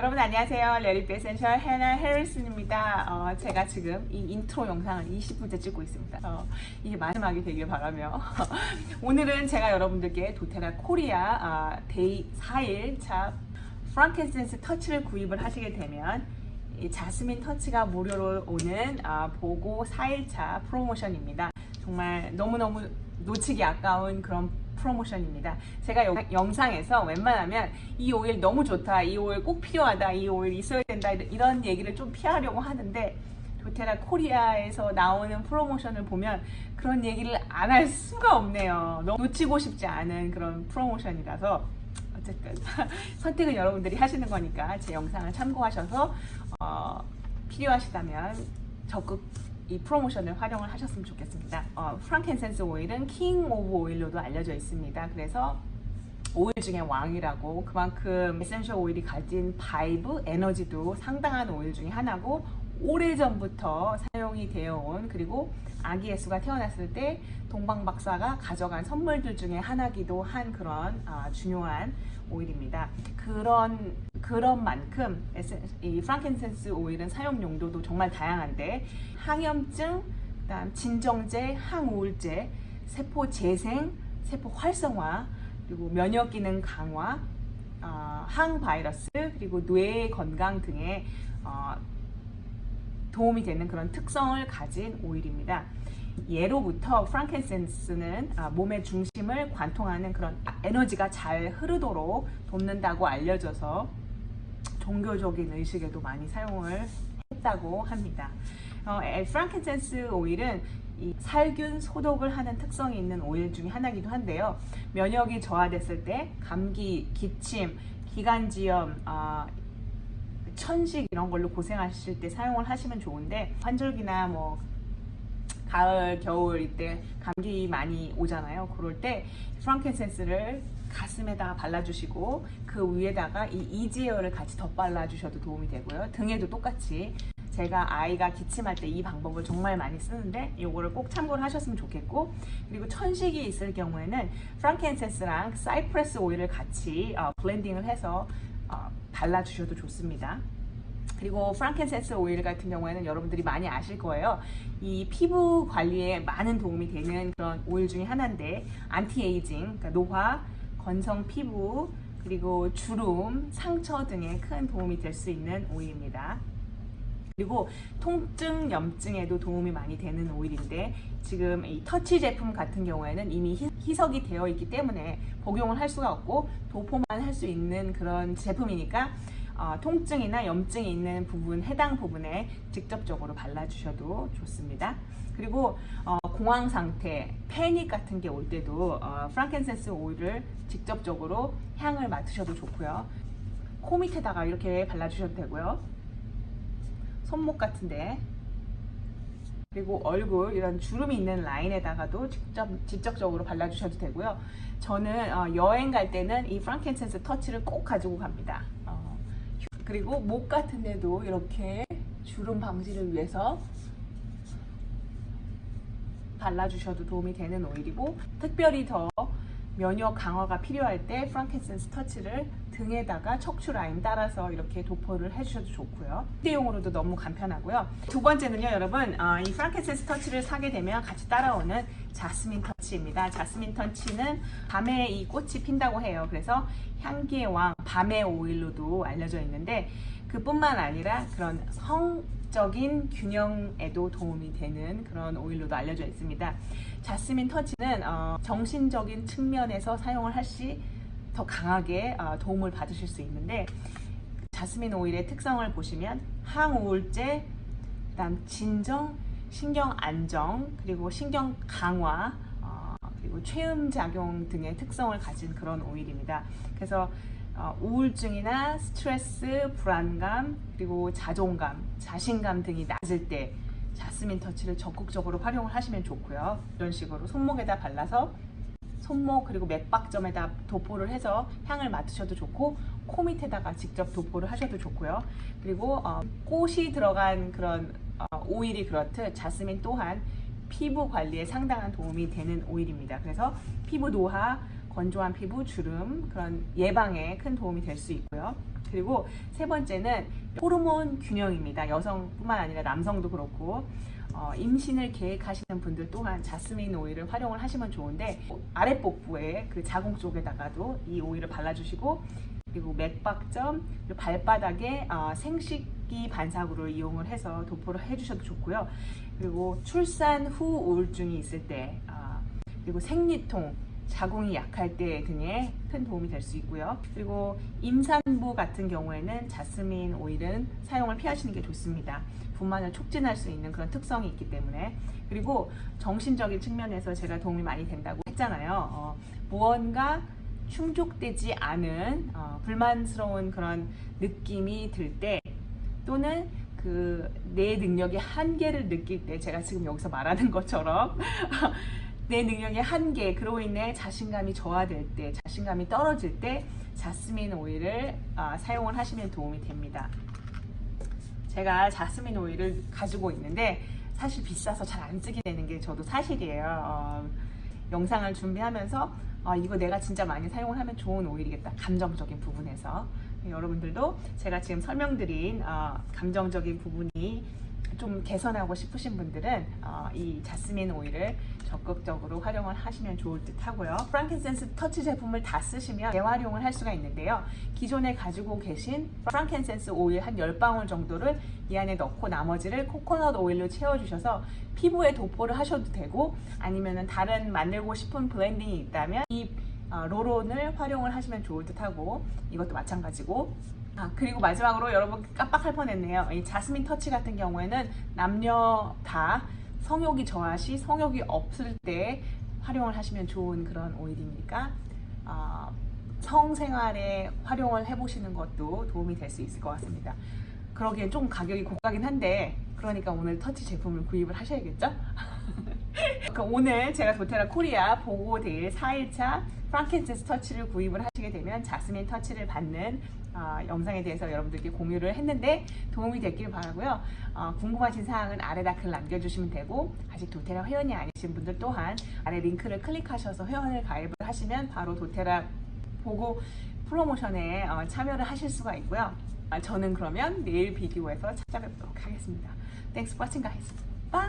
여러분 안녕하세요. 레리피 에센셜 해나 해리슨입니다. 어, 제가 지금 이 인트로 영상을 20분째 찍고 있습니다. 어, 이게 마지막이 되길 바라며 오늘은 제가 여러분들께 도테라 코리아 아, 데이 4일차 프랑켄센스 터치를 구입을 하시게 되면 이 자스민 터치가 무료로 오는 아, 보고 4일차 프로모션입니다. 정말 너무너무 놓치기 아까운 그런 프로모션입니다. 제가 여- 영상에서 웬만하면 이 오일 너무 좋다, 이 오일 꼭 필요하다, 이 오일 있어야 된다 이런 얘기를 좀 피하려고 하는데 도테라 코리아에서 나오는 프로모션을 보면 그런 얘기를 안 할 수가 없네요. 놓치고 싶지 않은 그런 프로모션이라서 어쨌든 선택은 여러분들이 하시는 거니까 제 영상을 참고하셔서 어, 필요하시다면 적극 이 프로모션을 활용을 하셨으면 좋겠습니다. 어, 프랑켄센스 오일은 킹 오브 오일로도 알려져 있습니다. 그래서 오일 중에 왕이라고 그만큼 에센셜 오일이 가진 바이브 에너지도 상당한 오일 중에 하나고 오래전부터 사용이 되어 온 그리고 아기 예수가 태어났을 때 동방 박사가 가져간 선물들 중에 하나기도 한 그런 아, 중요한 오일입니다. 그런 그런 만큼 이 프랑켄센스 오일은 사용 용도도 정말 다양한데 항염증, 그다음 진정제, 항우울제, 세포 재생, 세포 활성화, 그리고 면역 기능 강화, 어, 항바이러스, 그리고 뇌 건강 등에 어, 도움이 되는 그런 특성을 가진 오일입니다. 예로부터 프랑켄센스는 아, 몸의 중심을 관통하는 그런 에너지가 잘 흐르도록 돕는다고 알려져서 종교적인 의식에도 많이 사용을 했다고 합니다. 어, 에, 프랑켄센스 오일은 이 살균 소독을 하는 특성이 있는 오일 중에 하나이기도 한데요. 면역이 저하됐을 때 감기, 기침, 기관지염, 아, 천식 이런 걸로 고생하실 때 사용을 하시면 좋은데 환절기나 뭐 가을, 겨울 이때 감기 많이 오잖아요. 그럴 때 프랑켄센스를 가슴에다가 발라주시고 그 위에다가 이 이지어를 같이 덧발라주셔도 도움이 되고요. 등에도 똑같이 제가 아이가 기침할 때 이 방법을 정말 많이 쓰는데 이거를 꼭 참고를 하셨으면 좋겠고 그리고 천식이 있을 경우에는 프랑켄센스랑 사이프레스 오일을 같이 어, 블렌딩을 해서 어, 발라주셔도 좋습니다. 그리고 프랑켄센스 오일 같은 경우에는 여러분들이 많이 아실 거예요. 이 피부 관리에 많은 도움이 되는 그런 오일 중에 하나인데 안티에이징, 그러니까 노화, 건성 피부, 그리고 주름, 상처 등에 큰 도움이 될 수 있는 오일입니다. 그리고 통증, 염증에도 도움이 많이 되는 오일인데 지금 이 터치 제품 같은 경우에는 이미 희- 희석이 되어 있기 때문에 복용을 할 수가 없고 도포만 할 수 있는 그런 제품이니까 어, 통증이나 염증이 있는 부분 해당 부분에 직접적으로 발라주셔도 좋습니다. 그리고 어, 공황 상태, 패닉 같은 게 올 때도 어, 프랑켄센스 오일을 직접적으로 향을 맡으셔도 좋고요. 코 밑에다가 이렇게 발라주셔도 되고요. 손목 같은데 그리고 얼굴 이런 주름이 있는 라인에다가도 직접 직접적으로 발라주셔도 되고요. 저는 어, 여행 갈 때는 이 프랑켄센스 터치를 꼭 가지고 갑니다. 어, 그리고 목 같은 데도 이렇게 주름 방지를 위해서 발라주셔도 도움이 되는 오일이고 특별히 더 면역 강화가 필요할 때 프랑켄센스 터치를 등에다가 척추 라인 따라서 이렇게 도포를 해주셔도 좋고요. 휴대용으로도 너무 간편하고요. 두 번째는요, 여러분, 어, 이 프랑켄센스 터치를 사게 되면 같이 따라오는 자스민 터치입니다. 자스민 터치는 밤에 이 꽃이 핀다고 해요. 그래서 향기의 왕, 밤의 오일로도 알려져 있는데 그뿐만 아니라 그런 성적인 균형에도 도움이 되는 그런 오일로도 알려져 있습니다. 자스민 터치는 어, 정신적인 측면에서 사용을 할시 더 강하게 어, 도움을 받으실 수 있는데 자스민 오일의 특성을 보시면 항우울제, 그다음 진정, 신경 안정, 그리고 신경 강화, 어, 그리고 최음 작용 등의 특성을 가진 그런 오일입니다. 그래서 어, 우울증이나 스트레스, 불안감, 그리고 자존감, 자신감 등이 낮을 때 자스민 터치를 적극적으로 활용을 하시면 좋고요. 이런 식으로 손목에다 발라서 손목 그리고 맥박점에다 도포를 해서 향을 맡으셔도 좋고 코 밑에다가 직접 도포를 하셔도 좋고요. 그리고 어, 꽃이 들어간 그런 어, 오일이 그렇듯 자스민 또한 피부 관리에 상당한 도움이 되는 오일입니다. 그래서 피부 노화, 건조한 피부, 주름 그런 예방에 큰 도움이 될 수 있고요. 그리고 세 번째는 호르몬 균형입니다. 여성뿐만 아니라 남성도 그렇고 어, 임신을 계획하시는 분들 또한 자스민 오일을 활용을 하시면 좋은데 아랫복부에 그 자궁 쪽에다가도 이 오일을 발라주시고 그리고 맥박점 그리고 발바닥에 어, 생식기 반사구를 이용을 해서 도포를 해주셔도 좋고요. 그리고 출산 후 우울증이 있을 때 아, 그리고 생리통 자궁이 약할 때 등에 큰 도움이 될 수 있고요. 그리고 임산부 같은 경우에는 자스민 오일은 사용을 피하시는 게 좋습니다. 분만을 촉진할 수 있는 그런 특성이 있기 때문에 그리고 정신적인 측면에서 제가 도움이 많이 된다고 했잖아요. 어, 무언가 충족되지 않은 어, 불만스러운 그런 느낌이 들 때 또는 그 내 능력의 한계를 느낄 때 제가 지금 여기서 말하는 것처럼 내 능력의 한계 그로 인해 자신감이 저하될 때 자신감이 떨어질 때 자스민 오일을 아, 사용을 하시면 도움이 됩니다. 제가 자스민 오일을 가지고 있는데 사실 비싸서 잘 안 쓰게 되는 게 저도 사실이에요. 어, 영상을 준비하면서 아, 이거 내가 진짜 많이 사용을 하면 좋은 오일이겠다. 감정적인 부분에서 여러분들도 제가 지금 설명드린 어, 감정적인 부분이 좀 개선하고 싶으신 분들은 어, 이 자스민 오일을 적극적으로 활용을 하시면 좋을 듯 하고요. 프랑켄센스 터치 제품을 다 쓰시면 재활용을 할 수가 있는데요. 기존에 가지고 계신 프랑켄센스 오일 한 10방울 정도를 이 안에 넣고 나머지를 코코넛 오일로 채워주셔서 피부에 도포를 하셔도 되고 아니면 다른 만들고 싶은 블렌딩이 있다면 이 어, 로론을 활용을 하시면 좋을 듯 하고 이것도 마찬가지고 아, 그리고 마지막으로 여러분 깜빡할 뻔했네요. 이 자스민 터치 같은 경우에는 남녀 다 성욕이 저하 시 성욕이 없을 때 활용을 하시면 좋은 그런 오일이니까 어, 성생활에 활용을 해보시는 것도 도움이 될 수 있을 것 같습니다. 그러기엔 좀 가격이 고가긴 한데 그러니까 오늘 터치 제품을 구입을 하셔야겠죠? 오늘 제가 도테라 코리아 보고데일 4일차 프랑켄센스 터치를 구입을 하시게 되면 자스민 터치를 받는 어, 영상에 대해서 여러분들께 공유를 했는데 도움이 됐길 바라고요. 어, 궁금하신 사항은 아래다 글 남겨주시면 되고 아직 도테라 회원이 아니신 분들 또한 아래 링크를 클릭하셔서 회원을 가입을 하시면 바로 도테라 보고 프로모션에 어, 참여를 하실 수가 있고요. 아, 저는 그러면 내일 비디오에서 찾아뵙도록 하겠습니다. Thanks for watching guys. Bye!